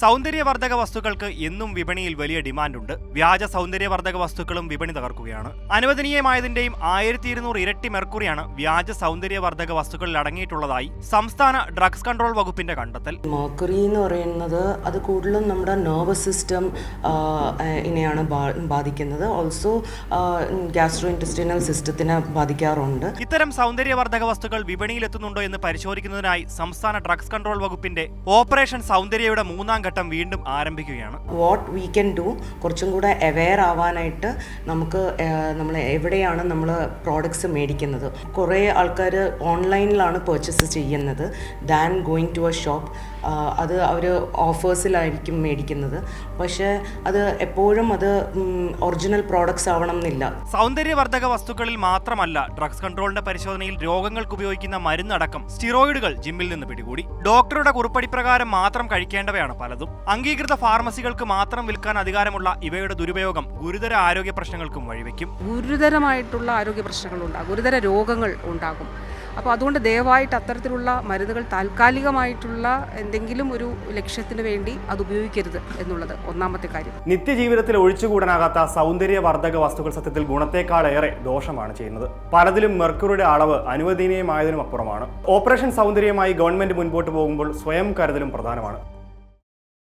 സൗന്ദര്യവർദ്ധക വസ്തുക്കൾക്ക് എന്നും വിപണിയിൽ വലിയ ഡിമാൻഡുണ്ട്. വ്യാജ സൗന്ദര്യവർദ്ധക വസ്തുക്കളും വിപണി തകർക്കുകയാണ്. അനുവദനീയമായതിന്റെയും ആയിരത്തി ഇരുന്നൂറ് ഇരട്ടി മെർക്കുറിയാണ് വ്യാജ സൗന്ദര്യവർദ്ധക വസ്തുക്കളിൽ അടങ്ങിയിട്ടുള്ളതായി സംസ്ഥാന ഡ്രഗ്സ് കൺട്രോൾ വകുപ്പിന്റെ കണ്ടെത്തൽ. മെർക്കുറി എന്ന് പറയുന്നത് അത് കൂടുതലും നമ്മുടെ നെർവസ് സിസ്റ്റം ഇനെയാണ് ബാധിക്കുന്നത്. ഓൾസോ ഗ്യാസ്ട്രോ ഇന്റസ്റ്റിനൽ സിസ്റ്റത്തിനെ ബാധിക്കാറുണ്ട്. ഇത്തരം സൗന്ദര്യവർദ്ധക വസ്തുക്കൾ വിപണിയിലെത്തുന്നുണ്ടോ എന്ന് പരിശോധിക്കുന്നതിനായി സംസ്ഥാന ഡ്രഗ്സ് കൺട്രോൾ വകുപ്പിന്റെ ഓപ്പറേഷൻ സൗന്ദര്യയുടെ മൂന്നാം ഘട്ടം വീണ്ടും ആരംഭിക്കുകയാണ്. വാട്ട് വി ക്യാൻ ഡു കുറച്ചും കൂടെ അവെയർ ആവാനായിട്ട് നമുക്ക് നമ്മൾ എവിടെയാണ് നമ്മൾ പ്രോഡക്ട്സ് മേടിക്കുന്നത്. കുറേ ആൾക്കാർ ഓൺലൈനിലാണ് പർച്ചേസ് ചെയ്യുന്നത് than going to a shop അത് അവർ ഓഫേഴ്സിലായിരിക്കും മേടിക്കുന്നത്. പക്ഷേ അത് എപ്പോഴും അത് ഒറിജിനൽ പ്രോഡക്ട്സ് ആവണം എന്നില്ല സൗന്ദര്യവർദ്ധക വസ്തുക്കളിൽ മാത്രമല്ല ഡ്രഗ്സ് കൺട്രോളിന്റെ പരിശോധനയിൽ രോഗങ്ങൾക്ക് ഉപയോഗിക്കുന്ന മരുന്നടക്കം സ്റ്റിറോയിഡുകൾ ജിമ്മിൽ നിന്ന് പിടികൂടി. ഡോക്ടറുടെ കുറിപ്പടി പ്രകാരം മാത്രം കഴിക്കേണ്ടവയാണ് പലതും. അംഗീകൃത ഫാർമസികൾക്ക് മാത്രം വിൽക്കാൻ അധികാരമുള്ള ഇവയുടെ ദുരുപയോഗം ഗുരുതര ആരോഗ്യ പ്രശ്നങ്ങൾക്കും വഴിവെക്കും. ഗുരുതരമായിട്ടുള്ള ആരോഗ്യ പ്രശ്നങ്ങൾ ഉണ്ടാകും ഗുരുതര രോഗങ്ങൾ ഉണ്ടാകും. അപ്പോൾ അതുകൊണ്ട് ദയവായിട്ട് അത്തരത്തിലുള്ള മരുന്നുകൾ താൽക്കാലികമായിട്ടുള്ള എന്തെങ്കിലും ഒരു ലക്ഷ്യത്തിന് വേണ്ടി അത് ഉപയോഗിക്കരുത് എന്നുള്ളത് ഒന്നാമത്തെ കാര്യം. നിത്യജീവിതത്തിൽ ഒഴിച്ചുകൂടാനാകാത്ത സൗന്ദര്യവർദ്ധക വസ്തുക്കൾ സത്യത്തിൽ ഗുണത്തെക്കാളേറെ ദോഷമാണ് ചെയ്യുന്നത്. പലതിലും മെർക്കുറിയുടെ അളവ് അനുവദനീയമായതിനും അപ്പുറമാണ്. ഓപ്പറേഷൻ സൗന്ദര്യമായി ഗവൺമെന്റ് മുൻപോട്ട് പോകുമ്പോൾ സ്വയം കരുതലും പ്രധാനമാണ്.